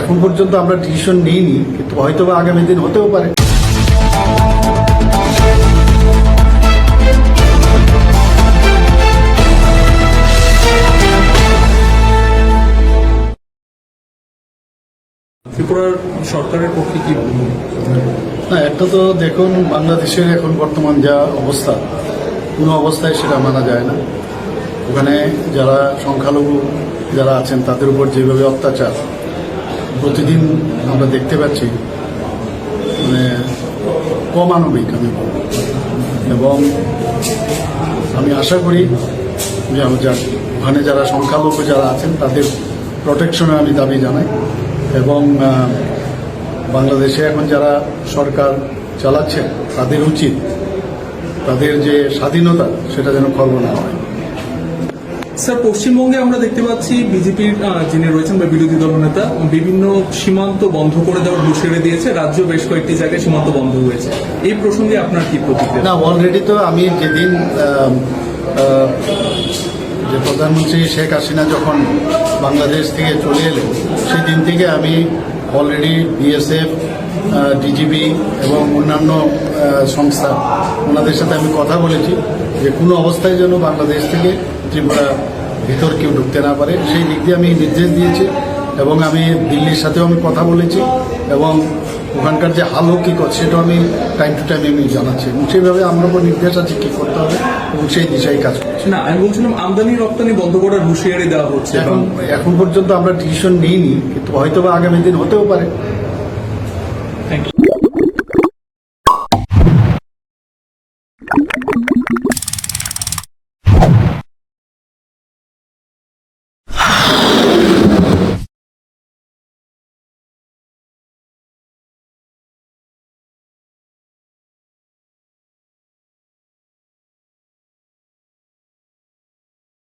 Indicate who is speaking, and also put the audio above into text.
Speaker 1: এখন পর্যন্ত আমরা ডিসিশন নিইনি কিন্তু হয়তো বা আগামী দিন হতেও পারে।
Speaker 2: ত্রিপুরার সরকারের পক্ষে কি
Speaker 1: না একটা তো দেখুন বাংলাদেশের এখন বর্তমান যা অবস্থা কোনো অবস্থায় সেটা মানা যায় না। ওখানে যারা সংখ্যালঘু যারা আছেন তাদের উপর যেভাবে অত্যাচার প্রতিদিন আমরা দেখতে পাচ্ছি মানে অমানবিক আমি এবং আমি আশা করি যে ওখানে যারা সংখ্যালঘু যারা আছেন, তাদের প্রোটেকশনে আমি দাবি জানাই। এবং বাংলাদেশে এখন যারা সরকার চালাচ্ছেন তাদের উচিত, তাদের যে স্বাধীনতা, সেটা যেন খর্ব না হয়।
Speaker 2: স্যার, পশ্চিমবঙ্গে আমরা দেখতে পাচ্ছি বিজেপির যিনি রয়েছেন বা বিরোধী দলনেতা বিভিন্ন সীমান্ত বন্ধ করে দেওয়ার হুঁশিয়ারি দিয়েছে। রাজ্য বেশ কয়েকটি জায়গায় সীমান্ত বন্ধ হয়েছে। এই প্রসঙ্গে আপনার কি প্রতিক্রিয়া?
Speaker 1: না অলরেডি তো আমি যেদিন যে প্রধানমন্ত্রী শেখ হাসিনা যখন বাংলাদেশ থেকে চলে এলেন সেই দিন থেকে আমি অলরেডি বিএসএফ ডিজিবি এবং অন্যান্য সংস্থা, ওনাদের সাথে আমি কথা বলেছি। যে কোনো অবস্থায় যেন বাংলাদেশ থেকে ত্রিপুরা ভিতর কেউ ঢুকতে না পারে সেই দিক দিয়ে আমি নির্দেশ দিয়েছি এবং আমি দিল্লির সাথেও আমি কথা বলেছি এবং ওখানকার যে হাল হকিকত সেটাও আমি টাইম টু টাইম আমি জানাচ্ছি। এবং সেইভাবে আমার উপর নির্দেশ আছে কী করতে হবে এবং সেই দিশায় কাজ করছি।
Speaker 2: না আমি বলছিলাম আমদানি রপ্তানি বন্ধ করার হুঁশিয়ারি দেওয়া হচ্ছে।
Speaker 1: এখন এখন পর্যন্ত আমরা ডিসিশন নিইনি কিন্তু হয়তো বা আগামী দিন হতেও পারে।